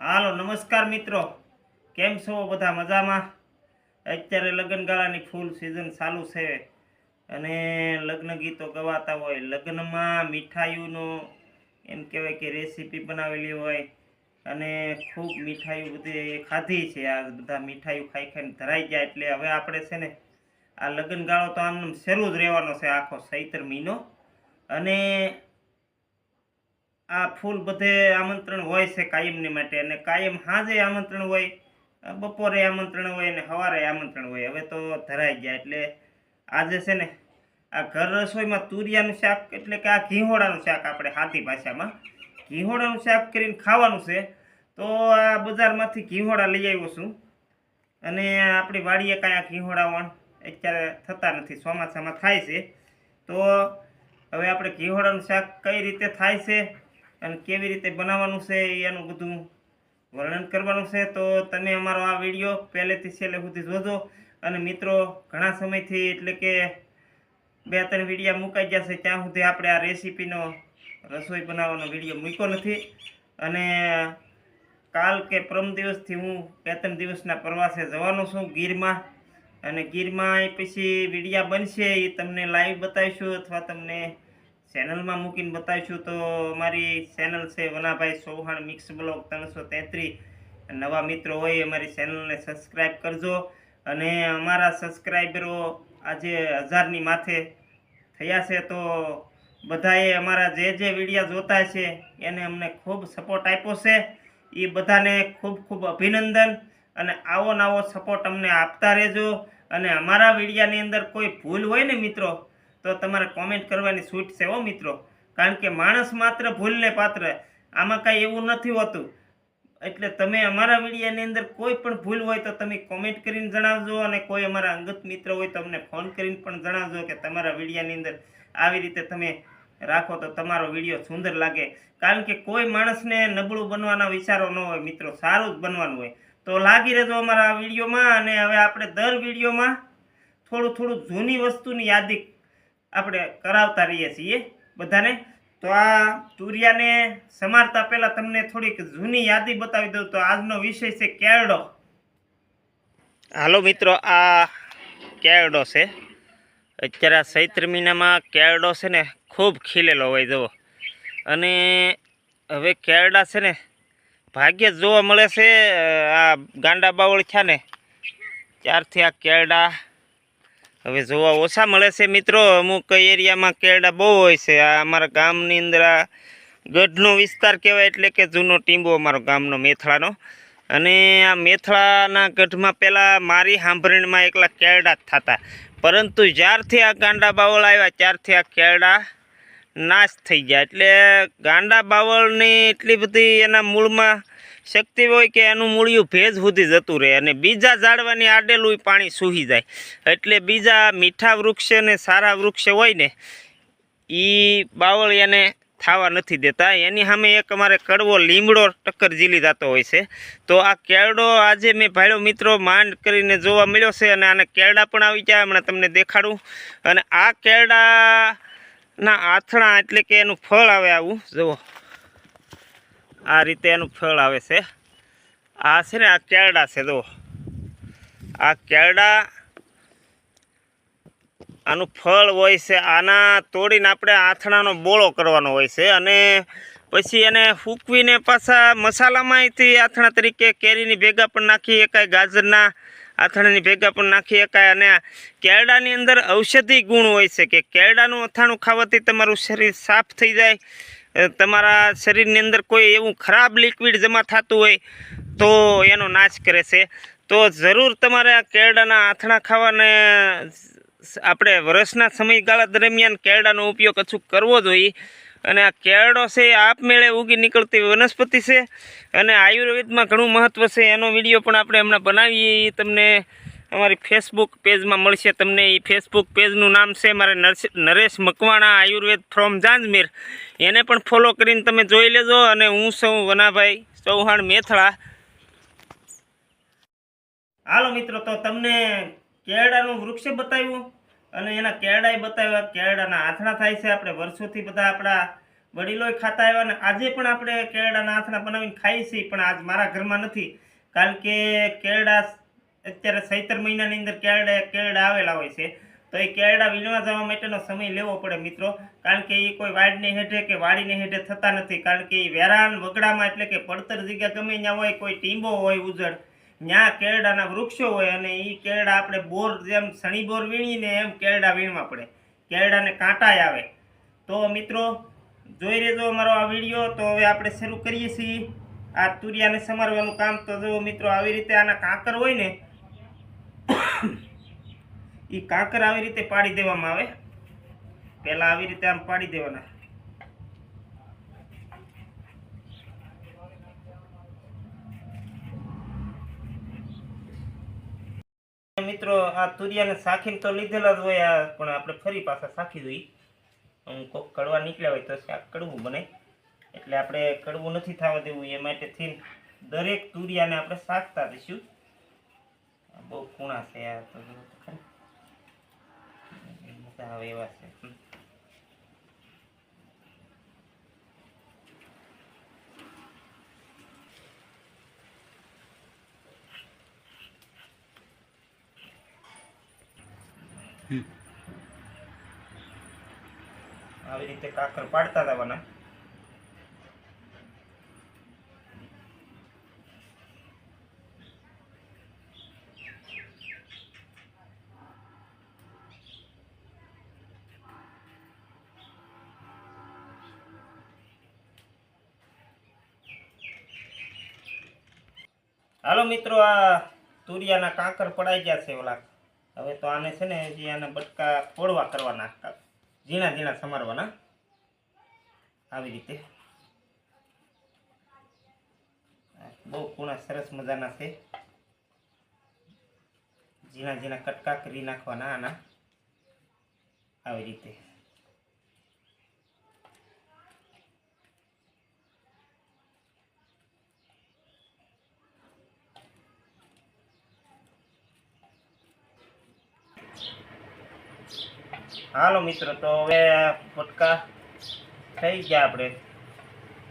હાલો, નમસ્કાર મિત્રો. કેમ છો બધા મજામાં? અત્યારે લગ્નગાળાની ફૂલ સિઝન ચાલુ છે. અને લગ્ન ગીતો ગવાતા હોય, લગ્નમાં મીઠાઈઓનો એમ કહેવાય કે રેસીપી બનાવેલી હોય. અને ખૂબ મીઠાઈઓ બધી ખાધી છે. આ બધા મીઠાઈઓ ખાઈ ખાઈને ધરાઈ ગયા. એટલે હવે આપણે છે ને, આ લગ્નગાળો તો આમ શરૂ જ રહેવાનો છે આખો ચૈત્ર મહિનો. અને આ ફૂલ બધે આમંત્રણ હોય છે કાયમની માટે. અને કાયમ હાજે આમંત્રણ હોય બપોરે આમંત્રણ હોય અને સવારે આમંત્રણ હોય. હવે તો ધરાઈ ગયા. એટલે આજે છે ને આ ઘર રસોઈમાં તુરિયાનું શાક, એટલે કે આ ઘીહોળાનું શાક આપણે હાથી ભાષામાં ઘીહોળાનું શાક કરીને ખાવાનું છે. તો આ બજારમાંથી ઘીહોડા લઈ આવ્યો છું. અને આપણી વાડીએ કાંઈ આ ઘીહોળા વણ અત્યારે થતા નથી. ચોમાસામાં થાય છે. તો હવે આપણે ઘીહોળાનું શાક કઈ રીતે થાય છે અને કેવી રીતે બનાવવાનું છે એનું બધું વર્ણન કરવાનું છે. તો તમે અમારો આ વીડિયો પહેલેથી છેલ્લે સુધી જોજો. અને મિત્રો, ઘણા સમયથી એટલે કે બે ત્રણ વિડીયા મુકાઈ ગયા છે, ત્યાં સુધી આપણે આ રેસીપીનો રસોઈ બનાવવાનો વીડિયો મૂક્યો નથી. અને કાલ કે પરમ દિવસથી હું બે ત્રણ દિવસના પ્રવાસે જવાનો છું ગીરમાં. અને ગીરમાં એ પછી વિડીયા બનશે, એ તમને લાઈવ બતાવીશું અથવા તમને ચેનલમાં મૂકીને બતાવીશું તો અમારી ચેનલ છે વનાભાઈ ચૌહાણ મિક્સ બ્લોગ ત્રણસો તેત્રીસ નવા મિત્રો હોય અમારી ચેનલને સબસ્ક્રાઈબ કરજો. અને અમારા સબસ્ક્રાઈબરો આજે હજારની માથે થયા છે તો બધાએ અમારા જે જે વિડીયા જોતા છે એને અમને ખૂબ સપોર્ટ આપ્યો છે. એ બધાને ખૂબ ખૂબ અભિનંદન અને આવો નવો સપોર્ટ અમને આપતા રહેજો. અને અમારા વિડીયાની અંદર કોઈ ભૂલ હોય ને મિત્રો તો તમારે કોમેન્ટ કરવાની છૂટ છે હો મિત્રો. કારણ કે માણસ માત્ર ભૂલને પાત્ર. આમાં કાંઈ એવું નથી હોતું. એટલે તમે અમારા વિડીયાની અંદર કોઈ પણ ભૂલ હોય તો તમે કોમેન્ટ કરીને જણાવજો અને કોઈ અમારા અંગત મિત્ર હોય તો અમને ફોન કરીને પણ જણાવજો કે તમારા વિડીયાની અંદર આવી રીતે તમે રાખો તો તમારો વીડિયો સુંદર લાગે. કારણ કે કોઈ માણસને નબળું બનવાના વિચારો ન હોય મિત્રો, સારું જ બનવાનું હોય. તો લાગી રહેજો અમારા આ વિડીયોમાં અને હવે આપણે દર વિડીયોમાં થોડું થોડું જૂની વસ્તુની યાદી આપણે કરાવતા રહીએ છીએ બધાને. તો આ તુરિયાને સમારતા પહેલાં તમને થોડીક જૂની યાદી બતાવી દઉં. તો આજનો વિષય છે કેરડો હાલો મિત્રો, આ કેરડો છે. અત્યારે આ ચૈત્ર મહિનામાં કેરડો છે ને ખૂબ ખીલેલો હોય જવો અને હવે કેરડા છે ને ભાગ્યે જ જોવા મળે છે આ ગાંડા બાવળ છે ને ત્યારથી આ કેરડા હવે જોવા ઓછા મળે છે મિત્રો. અમુક એરિયામાં કેરડા બહુ હોય છે. આ અમારા ગામની અંદર આ ગઢનો વિસ્તાર કહેવાય એટલે કે જૂનો ટીંબો અમારો ગામનો મેથળાનો. અને આ મેથળાના ગઢમાં પહેલાં મારી સાંભળણીમાં એકલા કેરડા જ થતા. પરંતુ જ્યારથી આ ગાંડા બાવળ આવ્યા ત્યારથી આ કેરડા નાશ થઈ ગયા. એટલે ગાંડા બાવળની એટલી બધી એના મૂળમાં શક્તિ હોય કે એનું મૂળિયું ભેજ સુધી જતું રહે અને બીજા ઝાડવાની આડેલું પાણી સૂહી જાય. એટલે બીજા મીઠા વૃક્ષ અને સારા વૃક્ષ હોય ને એ બાવળ એને થવા નથી દેતા. એની સામે એક અમારે કડવો લીમડો ટક્કર ઝીલી જતો હોય છે. તો આ કેરડો આજે મેં ભાઈઓ મિત્રો માંડ કરીને જોવા મળ્યો છે અને આને કેરડા પણ આવી ગયા, હમણાં તમને દેખાડું. અને આ કેરડાના આથણા એટલે કે એનું ફળ આવે આવું. જુઓ. આ રીતે એનું ફળ આવે છે. આ છે ને આ કેરડા છે જો આ કેરડા આનું ફળ હોય છે, આના તોડીને આપણે આથણાનો બોળો કરવાનો હોય છે અને પછી એને ફૂંકવીને પાછા મસાલામાંથી આથણા તરીકે કેરીની ભેગા પણ નાખી શકાય, ગાજરના આથણાની ભેગા પણ નાખી શકાય અને કેરડાની અંદર ઔષધિ ગુણ હોય છે કે કેરડાનું અથાણું ખાવાથી તમારું શરીર સાફ થઈ જાય તમારા શરીરની અંદર કોઈ એવું ખરાબ લિક્વિડ જમા થતું હોય તો એનો નાશ કરે છે. તો જરૂર તમારે આ કેરડાના આથણા ખાવાને આપણે વર્ષના સમયગાળા દરમિયાન કેરડાનો ઉપયોગ અચૂક કરવો જોઈએ. અને આ કેરડો છે એ આપમેળે ઉગી નીકળતી વનસ્પતિ છે. અને આયુર્વેદમાં ઘણું મહત્ત્વ છે. એનો વીડિયો પણ આપણે હમણાં બનાવીએ તમને અમારી ફેસબુક પેજમાં મળશે તમને એ ફેસબુક પેજનું નામ છે મારે નરેશ મકવાણા આયુર્વેદ ફ્રોમ જાંજમેર. એને પણ ફોલો કરીને તમે જોઈ લેજો અને હું છું વનાભાઈ ચૌહાણ મેથળા. હાલો મિત્રો, તો તમને કેળાનું વૃક્ષ બતાવ્યું અને એના કેરડાય બતાવ્યા. કેળાના આથણા થાય છે. આપણે વર્ષોથી બધા આપણા વડીલોય ખાતા આવ્યા અને આજે પણ આપણે કેળાના આથણા બનાવીને ખાઈએ છીએ. પણ આજ મારા ઘરમાં નથી. કારણ કે કેળા અત્યારે સૈતર મહિનાની અંદર કેળા કેળા આવેલા હોય છે. તો એ કેળા વીણવા જવા માટેનો સમય લેવો પડે મિત્રો. કારણ કે એ કોઈ વાડને હેઠે કે વાડીને હેઠે થતા નથી. કારણ કે એ વેરાન વગડામાં એટલે કે પડતર જગ્યા ગમે ત્યાં હોય, કોઈ ટીંબો હોય, ઉજળ. ત્યાં કેળાના વૃક્ષો હોય અને એ કેળા આપણે બોર જેમ સણી બોર વીણીને એમ કેળા વીણવા પડે. કેળાને કાંટાય આવે. તો મિત્રો, જોઈ રહેજો અમારો આ વીડિયો. તો હવે આપણે શરૂ કરીએ છીએ. આ તુરિયાને સમારવાનું કામ. તો જો મિત્રો, આવી રીતે આના કાંકર હોય ને એ કાંકર આવી રીતે પાડી દેવામાં આવે. પહેલાં આવી રીતે આમ પાડી દેવાના. મિત્રો, આ તુરિયાને સાખીને તો લીધેલા જ હોય આ, પણ આપણે ફરી પાછા સાખી દઈએ હું કોક કડવા નીકળ્યા હોય તો શાક કડવું બને. એટલે આપણે કડવું નથી થવા દેવું, એ માટે થઈને દરેક તુરિયાને આપણે શાકતા દઈશું બહુ ખૂણા છે આ તો આવે એવા છે. આવી રીતે કાકર પાડતા જવાના હાલો મિત્રો, આ તુરિયાના કાંકર પડાઈ ગયા છે ઓલા. હવે તો આને છે ને હજી આને બટકા ફોડવા કરવાના. ઝીણા ઝીણા સમારવાના. આવી રીતે. બહુ કુણા સરસ મજાના છે. ઝીણા ઝીણા કટકા કરી નાખવાના આના. આવી રીતે. હાલો મિત્રો, તો હવે ફટકા થઈ ગયા આપણે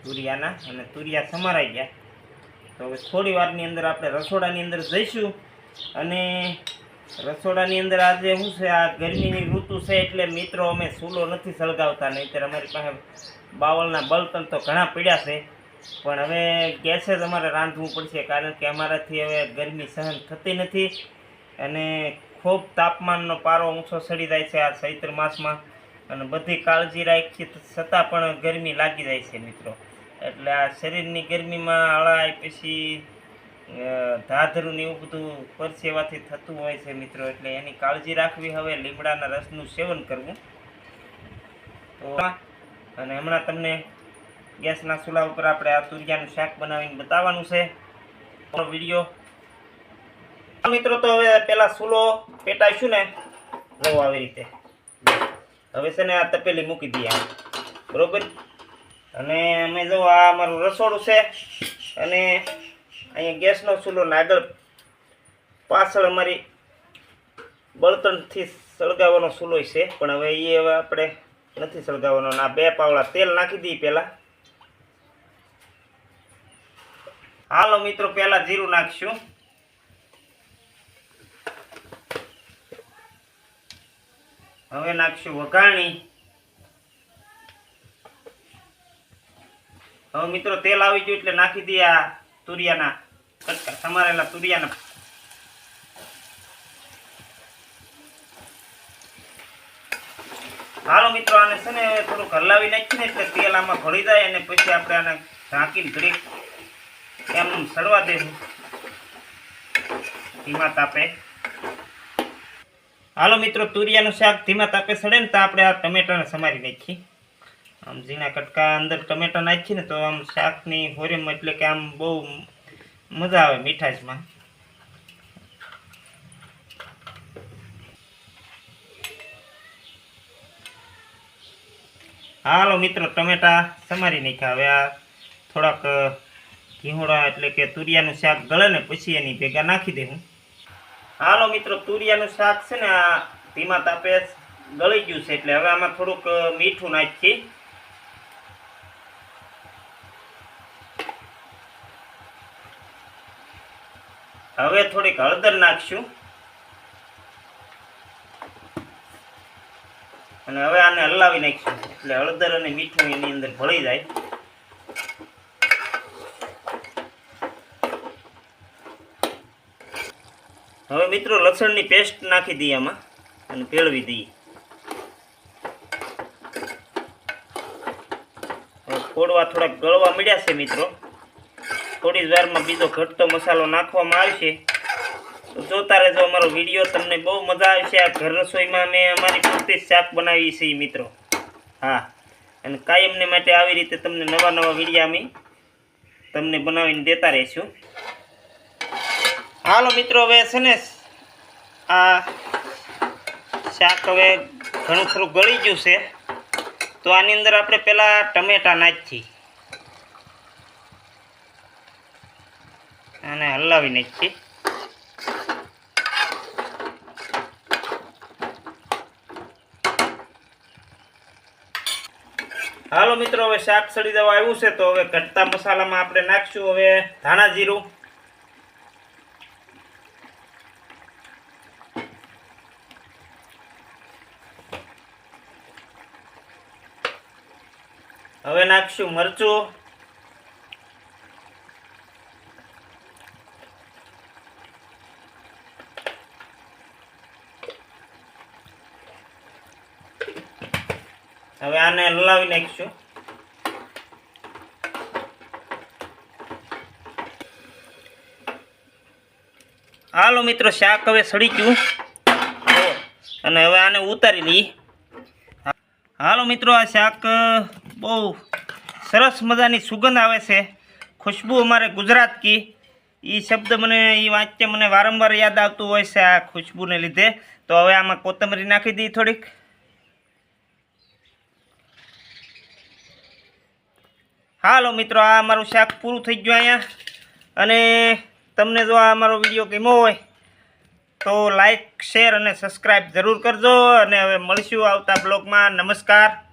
તુરિયાના અને તુરિયા સમારાઈ ગયા. તો હવે થોડી વારની અંદર આપણે રસોડાની અંદર જઈશું અને રસોડાની અંદર આજે શું છે, આ ગરમીની ઋતુ છે એટલે મિત્રો અમે ચૂલો નથી સળગાવતા, નહીંતર અમારી પાસે બાવળના બળતણ તો ઘણા પડ્યા છે. પણ હવે ગેસે જ અમારે રાંધવું પડશે, કારણ કે અમારાથી હવે ગરમી સહન થતી નથી અને ખૂબ તાપમાનનો પારો ઊંચો ચડી જાય છે આ ચૈત્ર માસમાં. અને બધી કાળજી રાખી છતાં પણ ગરમી લાગી જાય છે મિત્રો. એટલે આ શરીરની ગરમીમાં અળાય પછી ધાધરું ને એવું બધું પરસેવાથી થતું હોય છે મિત્રો. એટલે એની કાળજી રાખવી હવે લીમડાના રસનું સેવન કરવું. તો અને હમણાં તમને ગેસના ચૂલા ઉપર આપણે આ તુરિયાનું શાક બનાવીને બતાવવાનું છે. વીડિયો મિત્રો, તો હવે પેલા સુલો પેટાઈશું ને જવો આવી રીતે. હવે છે ને આ તપેલી મૂકી દઈએ. બરોબર? અને અમે જો આ અમારું રસોડું છે, અને અહીંયા ગેસનો ચૂલો ને આગળ પાછળ અમારી બળતણથી સળગાવવાનો ચૂલો છે, પણ હવે એ હવે આપણે નથી સળગાવવાનો. આ બે પાવડા તેલ નાખી દઈએ પહેલાં હાલો મિત્રો પહેલાં જીરું નાખીશું. હવે નાખશું વઘાણી. હવે મિત્રો તેલ આવી ગયું એટલે નાખી દઈએ આ તુરિયાના, કટકા, સમારેલા તુરિયાના. હાલો મિત્રો, આને છે ને થોડુંક હલાવી નાખીને એટલે તેલ આમાં ભળી જાય અને પછી આપણે આને ઢાંકીને ઘડીક એમ સડવા દેવું. ધીમા તાપે. હાલો મિત્રો, તુરિયાનું શાક ધીમા તાપે સડે ને તો આપણે આ ટમેટાને સમારી નાખીએ. આમ ઝીણા કટકા અંદર ટમેટા નાખીએ ને તો આમ શાકની હોરેમ એટલે કે આમ બહુ મજા આવે મીઠાશમાં. હાલો મિત્રો, ટમેટા સમારી નાખ્યા. હવે આ થોડાક ઘીહોડા એટલે કે તુરિયાનું શાક ગળે ને પછી એની ભેગા નાખી દેવું હાલો મિત્રો, તુરિયાનું શાક છે ને, આ ધીમા તાપે ગળી ગયું છે, એટલે હવે આમાં થોડુંક મીઠું નાખીએ. હવે થોડીક હળદર નાખશું. અને હવે આને હલાવી નાખીશું, એટલે હળદર અને મીઠું એની અંદર ભળી જાય. હવે મિત્રો, લસણની પેસ્ટ નાખી દઈએ આમાં અને ભેળવી દઈએ. કોડવા થોડાક ગળવા મળ્યા છે મિત્રો. થોડી જ વારમાં બીજો ઘટતો મસાલો નાખવામાં આવશે. તો જોતા રહેજો અમારો વીડિયો, તમને બહુ મજા આવશે. આ ઘર રસોઈમાં મેં અમારી જ શાક બનાવી છે મિત્રો. હા, અને કાયમને માટે આવી રીતે તમને નવા નવા વીડિયો અમે તમને બનાવીને દેતા રહીશું. હાલો મિત્રો, હવે છે ને આ શાક હવે ઘણું ખરું ગળી ગયું છે. તો આની અંદર આપણે પહેલાં ટમેટા નાખી અને હલાવી નાખીએ. હાલો મિત્રો, હવે શાક સડી દવા આવ્યું છે, તો હવે ઘટતા મસાલામાં આપણે નાખશું. હવે ધાણા જીરું હવે નાખશું મરચું. હવે આને હલાવી નાખીશું. હાલો મિત્રો, શાક હવે સડી ગયું. અને હવે આને ઉતારી લઈએ. હાલો મિત્રો, આ શાક બહુ સરસ મજાની સુગંધ આવે છે. ખુશ્બુ અમારે ગુજરાત કી. એ શબ્દ મને એ વાક્ય મને વારંવાર યાદ આવતું હોય છે આ ખુશ્બુને લીધે. તો હવે આમાં કોથમરી નાખી દઈએ થોડીક. હાલો મિત્રો, આ અમારું શાક પૂરું થઈ ગયું અહીંયા. અને તમને જો આ અમારો વીડિયો ગમ્યો હોય, તો લાઈક, શેર અને સબસ્ક્રાઈબ જરૂર કરજો. અને હવે મળીશું આવતા બ્લોગમાં. નમસ્કાર.